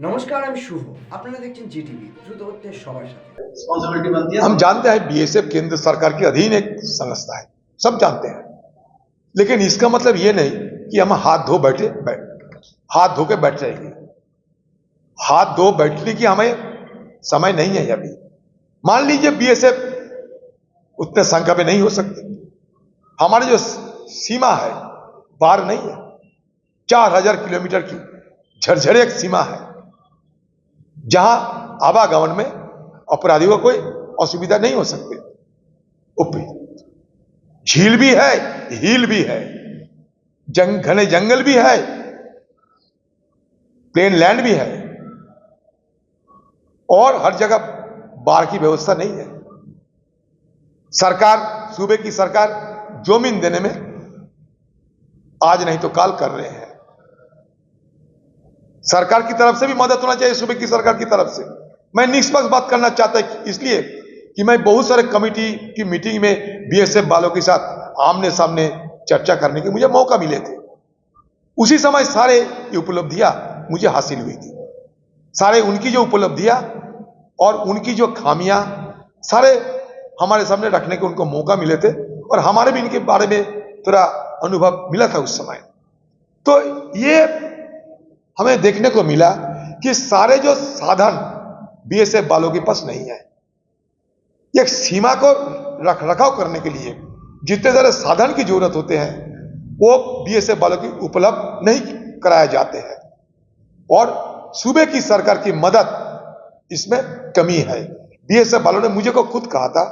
নমস্কার আমি শুভ আপনারা দেখছেন জিটিভি দ্রুত হচ্ছে সবার সাথে रिस्पॉन्सिबिलिटी बनती है हम जानते हैं बीएसएफ केंद्र सरकार के अधीन एक संस्था है सब जानते हैं लेकिन इसका मतलब ये नहीं कि हम हाथ धो बैठे बैठ हाथ धो के बैठ जाएंगे हाथ धो बैठने की हमें समय नहीं है अभी मान लीजिए बीएसएफ उतने संख्या में नहीं हो सकती हमारी जो सीमा है बार नहीं है चार हजार किलोमीटर की झरझरे एक सीमा है जहाँ आवागमन में अपराधियों को कोई असुविधा नहीं हो सकती। ऊपरी झील भी है, हिल भी है, जंग, घने जंगल भी है, प्लेन लैंड भी है, और हर जगह बाढ़ की व्यवस्था नहीं है। सरकार, सूबे की सरकार जोमिन देने में आज नहीं तो काल कर रहे हैं। सरकार की तरफ़ से भी मदद होना चाहिए, सूबे की सरकार की तरफ़ से। मैं निष्पक्ष बात करना चाहता इसलिए कि मैं बहुत सारे कमेटी की मीटिंग में बीएसएफ वालों के साथ आमने सामने चर्चा करने के मुझे मौका मिले थे। उसी समय सारे उपलब्धियाँ मुझे हासिल हुई थी। सारे उनकी जो उपलब्धियाँ और उनकी जो खामियाँ, सारे हमारे सामने रखने के उनको मौका मिले थे और हमारे भी इनके बारे में थोड़ा अनुभव मिला था उस समय। तो ये हमें देखने को मिला कि सारे जो साधन बीएसएफ वालों के पास नहीं है एक सीमा को रख, रखाव करने के लिए जितने सारे साधन की ज़रूरत होते हैं, वो बीएसएफ वालों की उपलब्ध नहीं कराए जाते हैं। और सूबे की सरकार की मदद इसमें कमी है। बीएसएफ वालों ने मुझे को खुद कहा था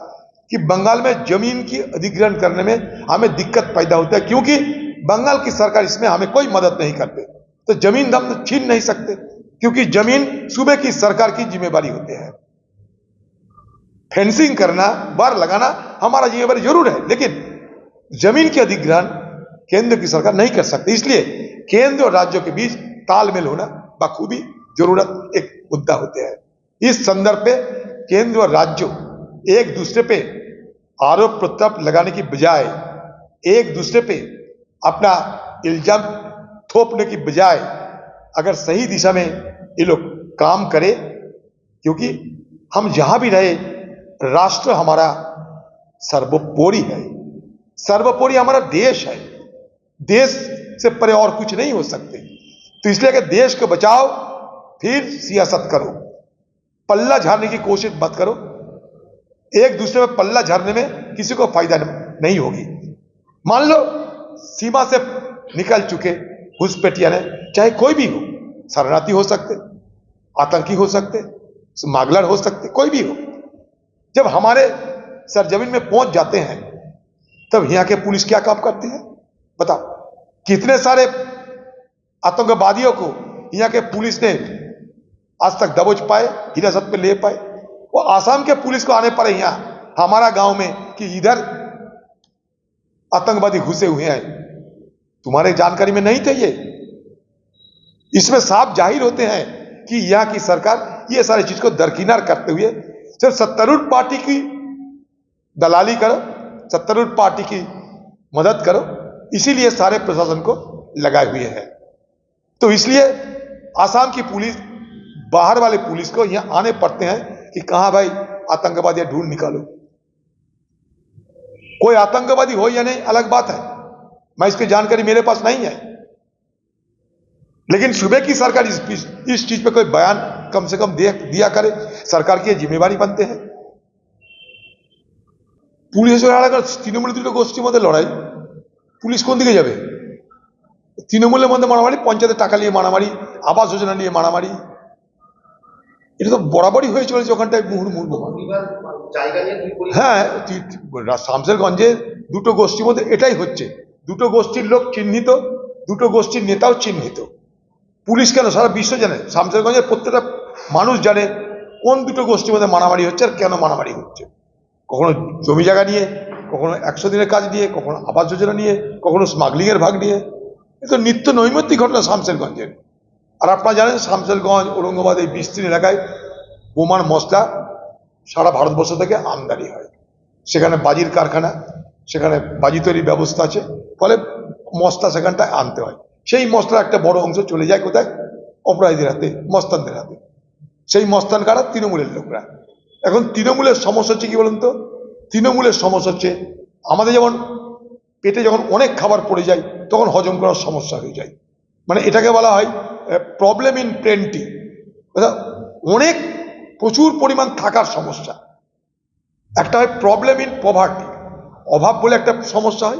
कि बंगाल में ज़मीन की अधिग्रहण करने में हमें दिक्कत पैदा होता है, क्योंकि बंगाल की सरकार इसमें हमें कोई मदद नहीं करते। तो ज़मीन हम छीन नहीं सकते, क्योंकि ज़मीन सूबे की सरकार की जिम्मेवारी होती है। फेंसिंग करना, बार लगाना हमारा जिम्मेवारी ज़रूर है, लेकिन ज़मीन के अधिग्रहण केंद्र की सरकार नहीं कर सकती। इसलिए केंद्र और राज्यों के बीच तालमेल होना बखूबी ज़रूरत एक मुद्दा होते हैं। इस संदर्भ पे केंद्र और राज्यों एक दूसरे पे आरोप प्रत्यारोप लगाने की बजाय एक दूसरे पे अपना इल्ज़ाम थोपने की बजाय अगर सही दिशा में ये लोग काम करें, क्योंकि हम जहाँ भी रहे, राष्ट्र हमारा सर्वोपरि है। सर्वोपरि हमारा देश है। देश से परे और कुछ नहीं हो सकते। तो इसलिए अगर देश को बचाओ, फिर सियासत करो। पल्ला झाड़ने की कोशिश मत करो। एक दूसरे में पल्ला झाड़ने में किसी को फ़ायदा नहीं होगी। मान लो सीमा से निकल चुके घुसपैठिया ने, चाहे कोई भी हो, शरणार्थी हो सकते, आतंकी हो सकते स्मगलर हो सकते, कोई भी हो। जब हमारे सरजमीन में पहुँच जाते हैं, तब यहाँ के पुलिस क्या काम करती है? बताओ। कितने सारे आतंकवादियों को यहाँ के पुलिस ने आज तक दबोच पाए, हिरासत में ले पाए? वो आसाम के पुलिस को आने पड़े यहाँ, हमारा गाँव में कि इधर आतंकवादी घुसे हुए हैं तुम्हारे जानकारी में नहीं थे ये? इसमें साफ़ ज़ाहिर होते हैं कि यहाँ की सरकार ये सारी चीज़ को दरकिनार करते हुए सिर्फ़ सत्तारूढ़ पार्टी की दलाली करो, सत्तारूढ़ पार्टी की मदद करो, इसीलिए सारे प्रशासन को लगाए हुए हैं। तो इसलिए आसाम की पुलिस, बाहर वाले पुलिस को यहाँ आने पड़ते हैं कि कहा भाई आतंकवादी ढूंढ निकालो। कोई आतंकवादी हो या नहीं, अलग बात है। मैं इसकी जानकारी मेरे पास नहीं है लेकिन सूबे की सरकार इस इस चीज पे कोई बयान कम से कम दे, दिया करे सरकार की ये जिम्मेवारी बनते हैं পুলিশ এলাকার তৃণমূল দুটো গোষ্ঠীর মধ্যে লড়াই পুলিশ কোন দিকে যাবে তৃণমূলের মধ্যে মারামারি পঞ্চায়েতের টাকা নিয়ে মারামারি আবাস যোজনা নিয়ে মারামারি এটা তো বরাবরই হয়ে চলেছে ওখানটায় মুহুর মুহুর্মুহ জায়গা নিয়ে দুই পরিবার হ্যাঁ তি- তি- রা- শামসেরগঞ্জে দুটো গোষ্ঠীর মধ্যে এটাই হচ্ছে দুটো গোষ্ঠীর লোক চিহ্নিত, দুটো গোষ্ঠীর নেতাও চিহ্নিত। পুলিশ কেন? সারা বিশ্ব জানে। শামসেরগঞ্জের প্রত্যেকটা মানুষ জানে কোন দুটো গোষ্ঠীর মধ্যে মারামারি হচ্ছে আর কেন মারামারি হচ্ছে। কখনো জমি জায়গা নিয়ে, কখনো একশো দিনের কাজ নিয়ে, কখনো আবাস যোজনা নিয়ে, কখনো স্মাগলিংয়ের ভাগ নিয়ে। এ তো নিত্য নৈমিত্তিক ঘটনা শামসেরগঞ্জের। আর আপনারা জানেন শামসেরগঞ্জ, ঔরঙ্গাবাদ এই বিস্তীর্ণ এলাকায় বোমার মশলা সারা ভারতবর্ষ থেকে আমদানি হয়। সেখানে বাজির কারখানা সেখানে বাজি তৈরির ব্যবস্থা আছে। ফলে মশলা সেখানটায় আনতে হয়। সেই মশলার একটা বড় অংশ চলে যায় কোথায়? অপরাধীদের হাতে, মস্তানদের হাতে। সেই মস্তান কারা? তৃণমূলের লোকরা। এখন তৃণমূলের সমস্যা হচ্ছে কি বলুন তো? তৃণমূলের সমস্যা হচ্ছে, আমাদের যেমন পেটে যখন অনেক খাবার পড়ে যায়, তখন হজম করার সমস্যা হয়ে যায়। মানে এটাকে বলা হয় প্রবলেম ইন প্লেন্টি অনেক প্রচুর পরিমাণ থাকার সমস্যা। একটা হয় প্রবলেম ইন পভার্টি অভাব বলে একটা সমস্যা হয়।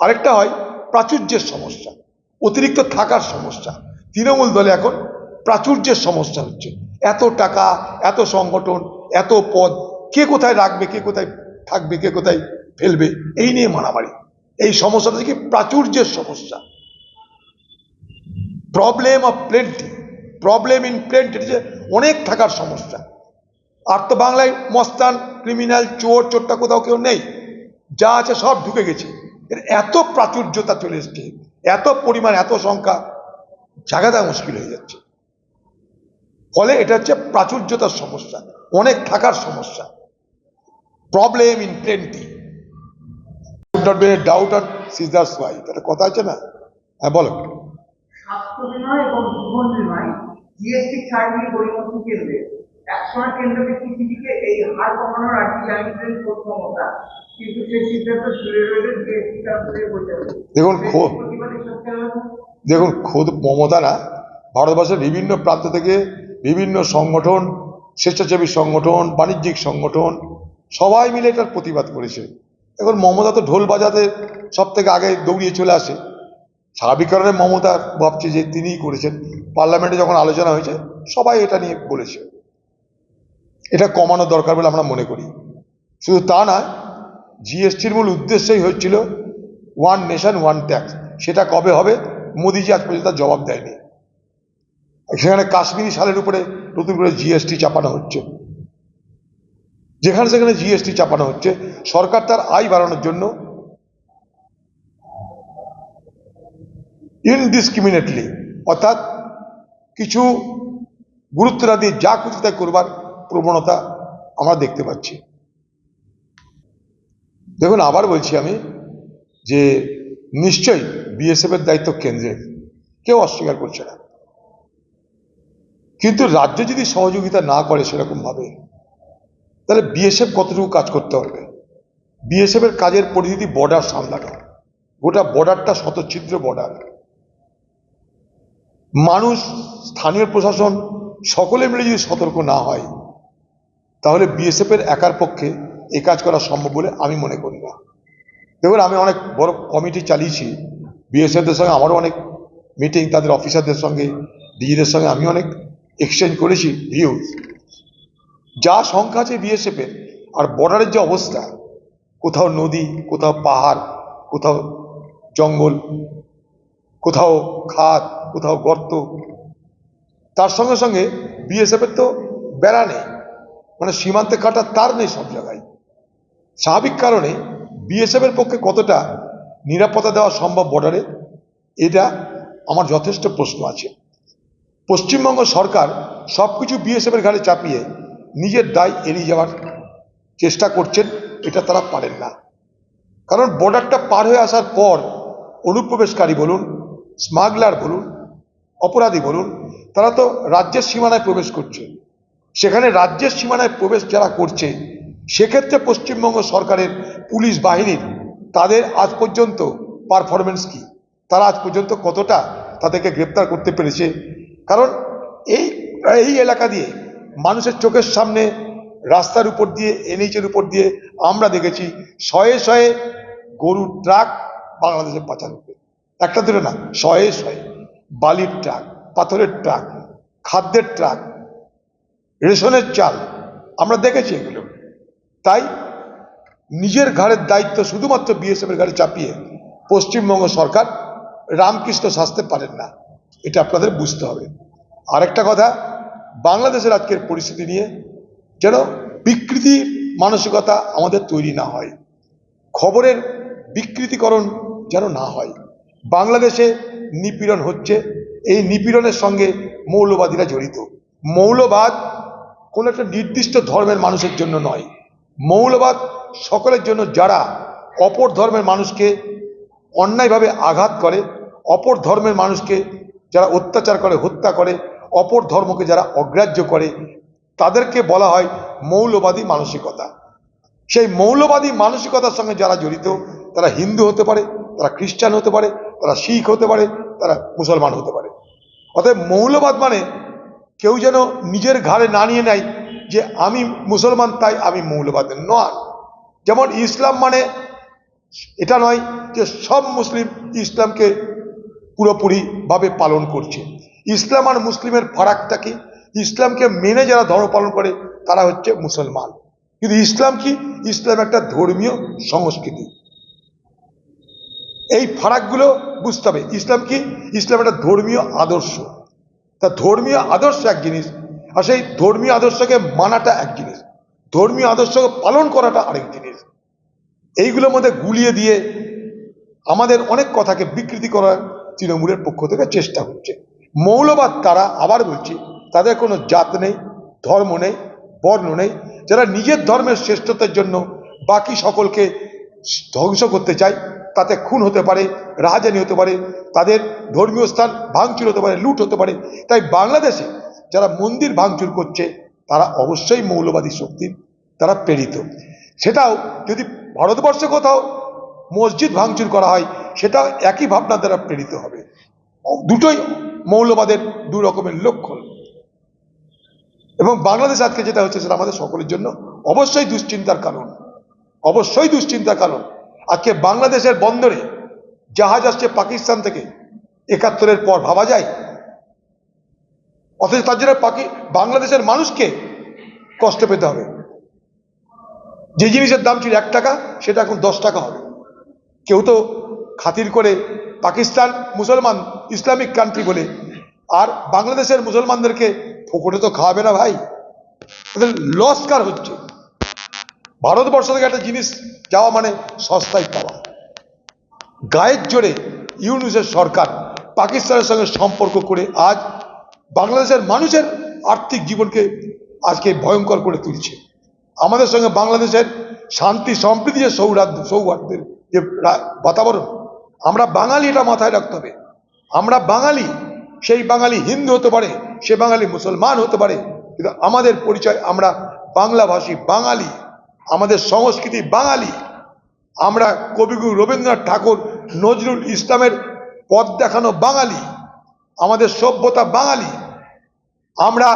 আরেকটা হয় প্রাচুর্যের সমস্যা, অতিরিক্ত থাকার সমস্যা। তৃণমূল দলে এখন প্রাচুর্যের সমস্যা হচ্ছে। এত টাকা, এত সংগঠন, এত পদ, কে কোথায় রাখবে, কে কোথায় থাকবে, কে কোথায় ফেলবে, এই নিয়ে মারামারি। এই সমস্যাটা থেকে প্রাচুর্যের সমস্যা। Problem of plenty problem in plenty অনেক থাকার সমস্যা। আর তো বাংলায় মস্তান ক্রিমিনাল চোর, চোরটা কোথাও কেউ নেই। যা আছে সব ঢুকে গেছে। এর এত প্রাচুর্যতা চলে এসছে, এত পরিমাণ, এত সংখ্যা জায়গা দেওয়া মুশকিল হয়ে যাচ্ছে। ফলে এটা হচ্ছে প্রাচুর্যতার সমস্যা, অনেক থাকার সমস্যা। Problem in plenty doubt on Caesar's wife একটা কথা আছে না? হ্যাঁ বলো। স্বাস্থ্য এবং জীবন জিএসটি ছাড় নিয়ে পরিবর্তন কেন্দ্রে? একসময় কেন্দ্র ব্যক্তিটিকে এই হার কমানোর কিন্তু সেই সিদ্ধান্ত জিএসটি বৈঠকে দেখুন, দেখুন খোদ মমতারা ভারতবর্ষের বিভিন্ন প্রান্ত থেকে বিভিন্ন সংগঠন স্বেচ্ছাসেবী সংগঠন বাণিজ্যিক সংগঠন সবাই মিলে এটার প্রতিবাদ করেছে। এখন মমতা তো ঢোল বাজাতে সব থেকে আগে দৌড়িয়ে চলে আসে। স্বাভাবিক কারণে মমতা ভাবছে যে তিনিই করেছেন। পার্লামেন্টে যখন আলোচনা হয়েছে সবাই এটা নিয়ে বলেছে। এটা কমানো দরকার বলে আমরা মনে করি। শুধু তা না জিএসটির মূল উদ্দেশ্যই হয়েছিল ওয়ান নেশন ওয়ান ট্যাক্স সেটা কবে হবে? মোদিজি আজ পর্যন্ত জবাব দেয়নি। সেখানে কাশ্মীরি সালের উপরে নতুন করে জিএসটি চাপানো হচ্ছে। যেখানে সেখানে জিএসটি চাপানো হচ্ছে। সরকার তার আয় বাড়ানোর জন্য ইনডিসক্রিমিনেটলি অর্থাৎ কিছু গুরুত্ব না দিয়ে যা খুশি তাই করবার প্রবণতা আমরা দেখতে পাচ্ছি। দেখুন, আবার বলছি আমি যে নিশ্চয়ই বিএসএফ এর দায়িত্ব কেন্দ্রের কেউ অস্বীকার করছে না। কিন্তু রাজ্য যদি সহযোগিতা না করে সেরকম ভাবে তাহলে বিএসএফ কতটুকু কাজ করতে পারবে? বিএসএফ এর কাজের পরিস্থিতি বর্ডার সামলানো। গোটা বর্ডারটা শতচ্ছিদ্র বর্ডার মানুষ, স্থানীয় প্রশাসন, সকলে মিলে যদি সতর্ক না হয় তাহলে বিএসএফ এর একার পক্ষে এ কাজ করা সম্ভব বলে আমি মনে করি না। দেখুন, আমি অনেক বড় কমিটি চালিয়েছি। বিএসএফদের সঙ্গে আমারও অনেক মিটিং, তাদের অফিসারদের সঙ্গে, ডিজিদের সঙ্গে আমি অনেক এক্সচেঞ্জ করেছি ভিউজ যা সংখ্যা আছে বিএসএফ এর আর বর্ডারের যে অবস্থা, কোথাও নদী, কোথাও পাহাড়, কোথাও জঙ্গল, কোথাও খাদ, কোথাও গর্ত, তার সঙ্গে সঙ্গে বিএসএফ এর তো বেড়া নেই। মানে সীমান্তে কাটার তার নেই সব জায়গায়। স্বাভাবিক কারণে বিএসএফের পক্ষে কতটা নিরাপত্তা দেওয়া সম্ভব বর্ডারে এটা আমার যথেষ্ট প্রশ্ন আছে। পশ্চিমবঙ্গ সরকার সব কিছু বিএসএফের ঘাড়ে চাপিয়ে নিজের দায় এড়িয়ে যাওয়ার চেষ্টা করছেন, এটা তারা পারেন না। কারণ বর্ডারটা পার হয়ে আসার পর অনুপ্রবেশকারী বলুন স্মাগলার বলুন, অপরাধী বলুন, তারা তো রাজ্যের সীমানায় প্রবেশ করছে। সেখানে রাজ্যের সীমানায় প্রবেশ যারা করছে, সেক্ষেত্রে পশ্চিমবঙ্গ সরকারের পুলিশ বাহিনীর তাদের আজ পর্যন্ত পারফরমেন্স কি? তারা আজ পর্যন্ত কতটা তাদেরকে গ্রেপ্তার করতে পেরেছে? কারণ এই এই এলাকা দিয়ে মানুষের চোখের সামনে রাস্তার উপর দিয়ে, এনএইচের উপর দিয়ে আমরা দেখেছি শয়ে শয়ে গরুর ট্রাক বাংলাদেশে পাচার হবে একটা দুটো না, শয়ে শয়ে বালির ট্রাক, পাথরের ট্রাক, খাদ্যের ট্রাক রেশনের চাল। আমরা দেখেছি এগুলো। তাই নিজের ঘাড়ের দায়িত্ব শুধুমাত্র বিএসএফ এর ঘাড়ে চাপিয়ে পশ্চিমবঙ্গ সরকার রামকৃষ্ণ সাজতে পারেন না। এটা আপনাদের বুঝতে হবে। আরেকটা কথা, বাংলাদেশের আজকের পরিস্থিতি নিয়ে যেন বিকৃতির মানসিকতা আমাদের তৈরি না হয়। খবরের বিকৃতিকরণ যেন না হয়। বাংলাদেশে নিপীড়ন হচ্ছে। এই নিপীড়নের সঙ্গে মৌলবাদীরা জড়িত। মৌলবাদ কোনো একটা নির্দিষ্ট ধর্মের মানুষের জন্য নয়। মৌলবাদ সকলের জন্য যারা অপর ধর্মের মানুষকে অন্যায়ভাবে আঘাত করে, অপর ধর্মের মানুষকে যারা অত্যাচার করে, হত্যা করে, অপর ধর্মকে যারা অগ্রাহ্য করে, তাদেরকে বলা হয় মৌলবাদী মানসিকতা। সেই মৌলবাদী মানসিকতার সঙ্গে যারা জড়িত, তারা হিন্দু হতে পারে, তারা খ্রিস্টান হতে পারে, তারা শিখ হতে পারে, তারা মুসলমান হতে পারে। অতএব মৌলবাদ মানে কেউ যেন নিজের ঘাড়ে না নিয়ে নেয় যে আমি মুসলমান, তাই আমি মৌলবাদ নয়। যেমন ইসলাম মানে এটা নয় যে সব মুসলিম ইসলামকে পুরোপুরিভাবে পালন করছে। ইসলাম আর মুসলিমের ফারাকটা কি? ইসলামকে মেনে যারা ধর্ম পালন করে, তারা হচ্ছে মুসলমান। কিন্তু ইসলাম কি? ইসলাম একটা ধর্মীয় সংস্কৃতি। এই ফারাকগুলো বুঝতে হবে। ইসলাম কি? ইসলাম একটা ধর্মীয় আদর্শ। তা ধর্মীয় আদর্শ এক জিনিস, আর সেই ধর্মীয় আদর্শকে মানাটা এক জিনিস, ধর্মীয় আদর্শকে পালন করাটা আরেক জিনিস। এইগুলোর মধ্যে গুলিয়ে দিয়ে আমাদের অনেক কথাকে বিকৃতি করার তৃণমূলের পক্ষ থেকে চেষ্টা হচ্ছে। মৌলবাদ তারা আবার বলছি, তাদের কোনো জাত নেই, ধর্ম নেই, বর্ণ নেই, যারা নিজের ধর্মের শ্রেষ্ঠতার জন্য বাকি সকলকে ধ্বংস করতে চায় তাতে খুন হতে পারে, রাহাজানি হতে পারে, তাদের ধর্মীয় স্থান ভাঙচুর হতে পারে, লুট হতে পারে। তাই বাংলাদেশে যারা মন্দির ভাঙচুর করছে, তারা অবশ্যই মৌলবাদী শক্তির তারা প্রেরিত। সেটাও যদি ভারতবর্ষে কোথাও মসজিদ ভাঙচুর করা হয় সেটাও একই ভাবনা দ্বারা প্রেরিত হবে। দুটোই মৌলবাদের দু রকমের লক্ষণ। এবং বাংলাদেশ আজকে যেটা হচ্ছে, সেটা আমাদের সকলের জন্য অবশ্যই দুশ্চিন্তার কারণ। অবশ্যই দুশ্চিন্তার কারণ। আজকে বাংলাদেশের বন্দরে জাহাজ আসছে পাকিস্তান থেকে। একাত্তরের পর ভাবা যায়। অথচ তার জন্য বাংলাদেশের মানুষকে কষ্ট পেতে হবে। যে জিনিসের দাম ছিল এক টাকা, সেটা এখন দশ টাকা হবে। কেউ তো খাতির করে পাকিস্তান মুসলমান, ইসলামিক কান্ট্রি বলে, আর বাংলাদেশের মুসলমানদেরকে ফোকটে তো খাওয়াবে না ভাই। ওদের লস্কার হচ্ছে? ভারতবর্ষ থেকে একটা জিনিস যাওয়া মানে সস্তায় পাওয়া। গায়ের জোরে ইউনুসের সরকার পাকিস্তানের সঙ্গে সম্পর্ক করে আজ বাংলাদেশের মানুষের আর্থিক জীবনকে আজকে ভয়ঙ্কর করে তুলছে। আমাদের সঙ্গে বাংলাদেশের শান্তি, সম্প্রীতি যে সৌরাধ্য সৌহার্দ্যের যে বাতাবরণ, আমরা বাঙালি এটা মাথায় রাখতে হবে। আমরা বাঙালি, সেই বাঙালি হিন্দু হতে পারে, সে বাঙালি মুসলমান হতে পারে, কিন্তু আমাদের পরিচয় আমরা বাংলাভাষী, বাঙালি। আমাদের সংস্কৃতি বাঙালি। আমরা কবিগুরু রবীন্দ্রনাথ ঠাকুর, নজরুল ইসলামের পথ দেখানো বাঙালি। আমাদের সভ্যতা বাঙালি। আমরা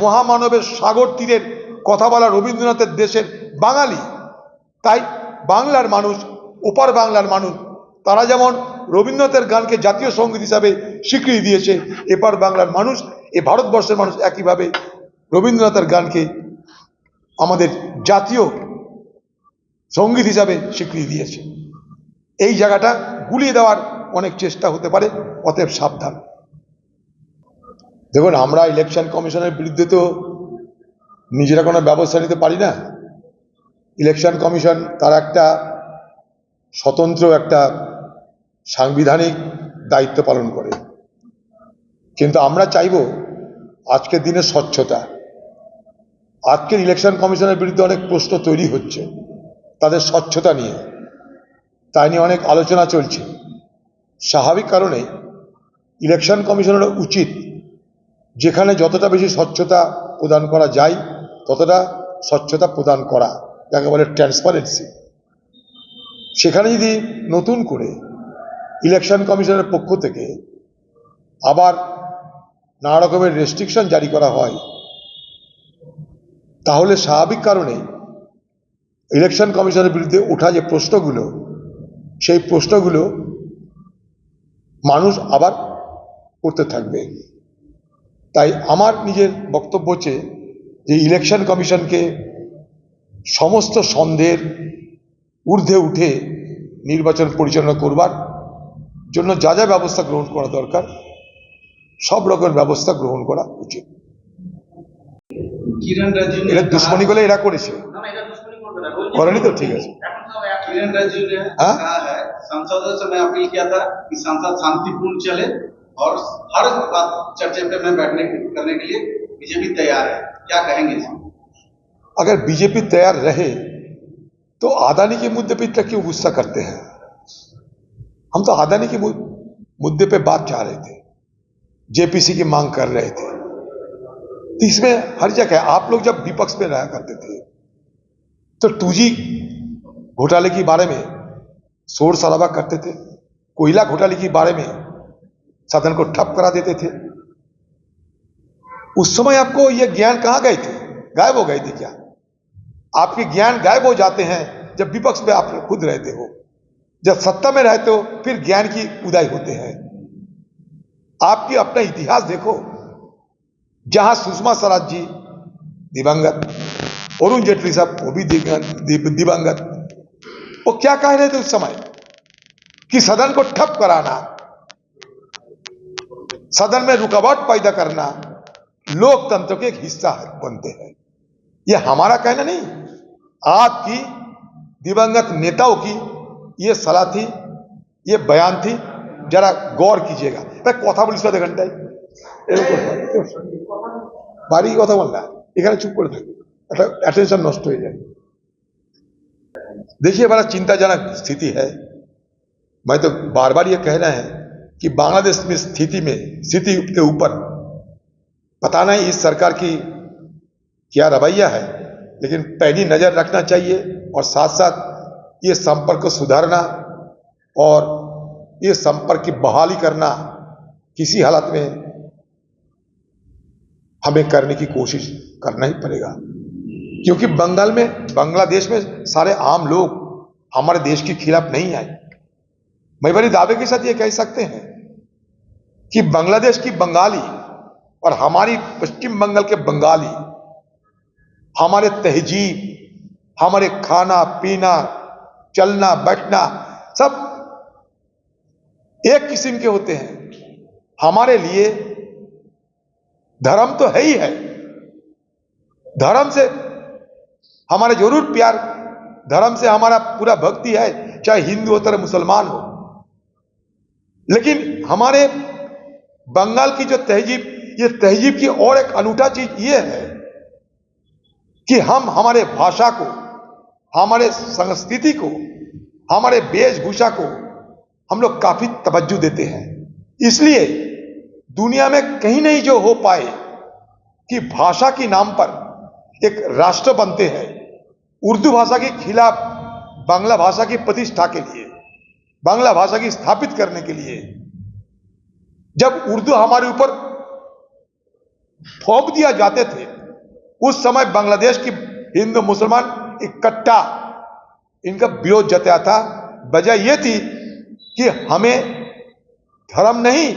মহামানবের সাগর তীরের কথা বলা রবীন্দ্রনাথের দেশের বাঙালি। তাই বাংলার মানুষ, ওপার বাংলার মানুষ, তারা যেমন রবীন্দ্রনাথের গানকে জাতীয় সংগীত হিসাবে স্বীকৃতি দিয়েছে, এপার বাংলার মানুষ, এ ভারতবর্ষের মানুষ একইভাবে রবীন্দ্রনাথের গানকে আমাদের জাতীয় সংগীত হিসাবে স্বীকৃতি দিয়েছে। এই জায়গাটা গুলিয়ে দেওয়ার অনেক চেষ্টা হতে পারে, অতএব সাবধান। দেখুন, আমরা ইলেকশন কমিশনের বিরুদ্ধে তো নিজেরা কোনো ব্যবস্থা নিতে পারি না। ইলেকশন কমিশন তার একটা স্বতন্ত্র একটা সাংবিধানিক দায়িত্ব পালন করে। কিন্তু আমরা চাইব আজকের দিনে স্বচ্ছতা। আজকের ইলেকশন কমিশনের বিরুদ্ধে অনেক প্রশ্ন তৈরি হচ্ছে। তাদের স্বচ্ছতা নিয়ে। তাই নিয়ে অনেক আলোচনা চলছে। স্বাভাবিক কারণে ইলেকশন কমিশনের উচিত যেখানে যতটা বেশি স্বচ্ছতা প্রদান করা যায়, ততটা স্বচ্ছতা প্রদান করা, যাকে বলে ট্রান্সপারেন্সি সেখানে যদি নতুন করে ইলেকশন কমিশনের পক্ষ থেকে আবার নানা রকমের রেস্ট্রিকশন জারি করা হয়, তাহলে স্বাভাবিক কারণে ইলেকশন কমিশনের বিরুদ্ধে ওঠা যে প্রশ্নগুলো সেই প্রশ্নগুলো মানুষ আবার করতে থাকবে। তাই আমার নিজের বক্তব্য হচ্ছে যে ইলেকশন কমিশনকে সমস্ত সন্দেহের ঊর্ধ্বে উঠে নির্বাচন পরিচালনা করবার জন্য যা যা ব্যবস্থা গ্রহণ করা দরকার সব রকম ব্যবস্থা গ্রহণ করা উচিত। এরা দুশ্মনী বলে এরা করেছে। করেনি তো ঠিক আছে किरण राजू ने हाँ? कहा है सांसदों से मैं अपील किया था कि सांसद शांतिपूर्ण चले और हर बात चर्चा पे में बैठने करने के लिए बीजेपी तैयार है क्या कहेंगे इसमें अगर बीजेपी तैयार रहे तो आदानी के मुद्दे पे इतना क्यों गुस्सा करते हैं हम तो आदानी के मु- मुद्दे पे बात चाह रहे थे जेपीसी की मांग कर रहे थे तो इसमें हर जगह आप लोग जब विपक्ष में रहा करते थे तो टू घोटाले के बारे में शोर शराबा करते थे, कोयला घोटाले के बारे में सदन को ठप करा देते थे। उस समय आपको ये ज्ञान कहाँ गए थे? गायब हो गए थे क्या? आपके ज्ञान गायब हो जाते हैं जब विपक्ष में आप खुद रहते हो। जब सत्ता में रहते हो, फिर ज्ञान की उदय होते हैं। आपकी अपना इतिहास देखो, जहाँ सुषमा स्वराज जी, दिवंगत अरुण जेटली साहब वो भी दिवंगत दिव- दिवंगत वो क्या कह रहे थे उस समय कि सदन को ठप कराना सदन में रुकावट पैदा करना लोकतंत्र के एक हिस्सा है बनते हैं यह हमारा कहना नहीं आपकी दिवंगत नेताओं की ये सलाह थी ये बयान थी जरा गौर कीजिएगा मैं কথা বলিস আধা ঘন্টায় এরকম বাড়ি কথা বল না এখানে চুপ করে থাকবে अटेंशन नष्ट हो जाए देखिए, बड़ा चिंताजनक स्थिति है। मैं तो बार बार ये कहना है कि बांग्लादेश में स्थिति में, स्थिति के ऊपर पता नहीं इस सरकार की क्या रवैया है, लेकिन पहली नज़र रखना चाहिए और साथ साथ ये संपर्क को सुधारना और ये संपर्क की बहाली करना किसी हालत में हमें करने की कोशिश करना ही पड़ेगा। क्योंकि बंगाल में, बांग्लादेश में सारे आम लोग हमारे देश के खिलाफ नहीं आए। मैं बड़े दावे के साथ ये कह सकते हैं कि बांग्लादेश की बंगाली और हमारी पश्चिम बंगाल के बंगाली, हमारे तहजीब, हमारे खाना, पीना, चलना, बैठना, सब एक किस्म के होते हैं। हमारे लिए धर्म तो है ही है। धर्म से हमारा ज़रूर प्यार, धर्म से हमारा पूरा भक्ति है, चाहे हिंदू हो, चाहे मुसलमान हो। लेकिन हमारे बंगाल की जो तहजीब, ये तहजीब की और एक अनूठा चीज़ ये है कि हम हमारे भाषा को, हमारे संस्कृति को, हमारे वेशभूषा को हम लोग काफ़ी तवज्जो देते हैं। इसलिए दुनिया में कहीं नहीं जो हो पाए कि भाषा के नाम पर एक राष्ट्र बनते हैं उर्दू भाषा के खिलाफ बांग्ला भाषा की प्रतिष्ठा के लिए, बांग्ला भाषा की स्थापित करने के लिए, जब उर्दू हमारे ऊपर थोप दिया जाते थे, उस समय बांग्लादेश की हिंदू मुसलमान इकट्ठा, इनका विरोध जताया था। वजह यह थी कि हमें धर्म नहीं,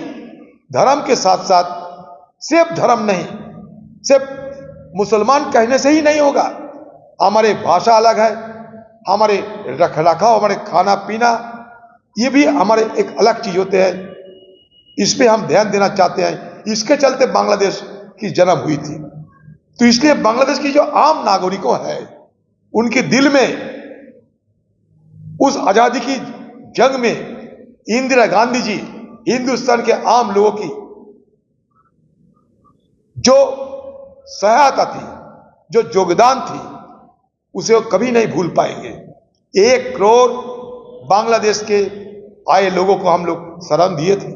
धर्म के साथ साथ सिर्फ़ धर्म नहीं, सिर्फ़ मुसलमान कहने से ही नहीं होगा। हमारे भाषा अलग है, हमारे रख रखाव हमारे खाना पीना ये भी हमारे एक अलग चीज़ होते हैं। इस पर हम ध्यान देना चाहते हैं। इसके चलते बांग्लादेश की जन्म हुई थी। तो इसलिए बांग्लादेश की जो आम नागरिकों है, उनके दिल में, उस आज़ादी की जंग में इंदिरा गांधी जी, हिंदुस्तान के आम लोगों की जो सहायता थी, जो योगदान थी उसे कभी नहीं भूल पाएँगे। एक करोड़ बांग्लादेश के आए लोगों को हम लोग शरण दिए थे।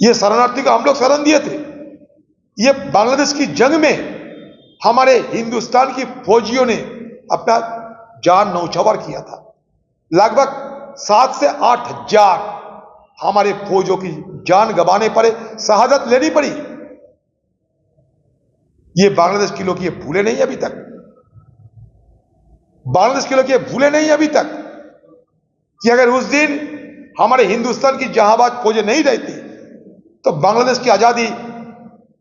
ये शरणार्थी को हम लोग शरण दिए थे। ये बांग्लादेश की जंग में हमारे हिंदुस्तान की फौजियों ने अपना जान नौछावर किया था। लगभग सात से आठ हज़ार हमारे फौजों की जान गंवाने पड़े, शहादत लेनी पड़ी। ये बांग्लादेश के लोग ये भूले नहीं अभी तक। बांग्लादेश के लोग ये भूले नहीं अभी तक कि अगर उस दिन हमारे हिंदुस्तान की जहाबाज फौजें नहीं रहती तो बांग्लादेश की आज़ादी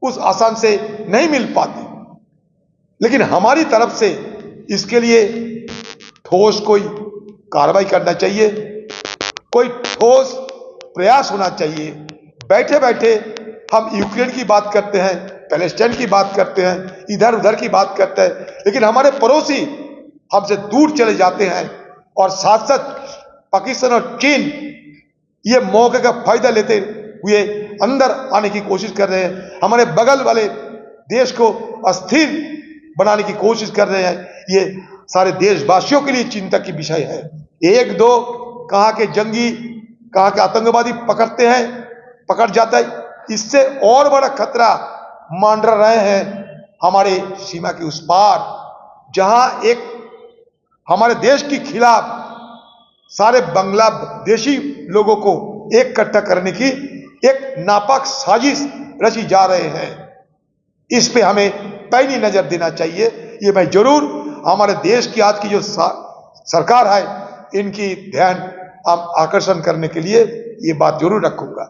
उस आसान से नहीं मिल पाती। लेकिन हमारी तरफ़ से इसके लिए ठोस कोई कार्रवाई करना चाहिए, कोई ठोस प्रयास होना चाहिए। बैठे बैठे हम यूक्रेन की बात करते हैं, पैलेस्टाइन की बात करते हैं इधर उधर की बात करते हैं, लेकिन हमारे पड़ोसी हमसे दूर चले जाते हैं और साथ साथ पाकिस्तान और चीन ये मौके का फ़ायदा लेते हुए अंदर आने की कोशिश कर रहे हैं। हमारे बगल वाले देश को अस्थिर बनाने की कोशिश कर रहे हैं। ये सारे देशवासियों के लिए चिंता की विषय है। एक दो कहाँ के जंगी, कहाँ के आतंकवादी पकड़ते हैं, पकड़ जाता है। इससे और बड़ा खतरा मांडर रहे हैं हमारे सीमा के उस पार जहाँ एक हमारे देश के खिलाफ सारे बांग्लादेशी लोगों को एक कट्टा करने की एक नापाक साजिश रची जा रहे हैं। इस पे हमें पैनी नज़र देना चाहिए। ये मैं ज़रूर हमारे देश की आज की जो सरकार है, इनकी ध्यान आकर्षण करने के लिए ये बात ज़रूर रखूँगा।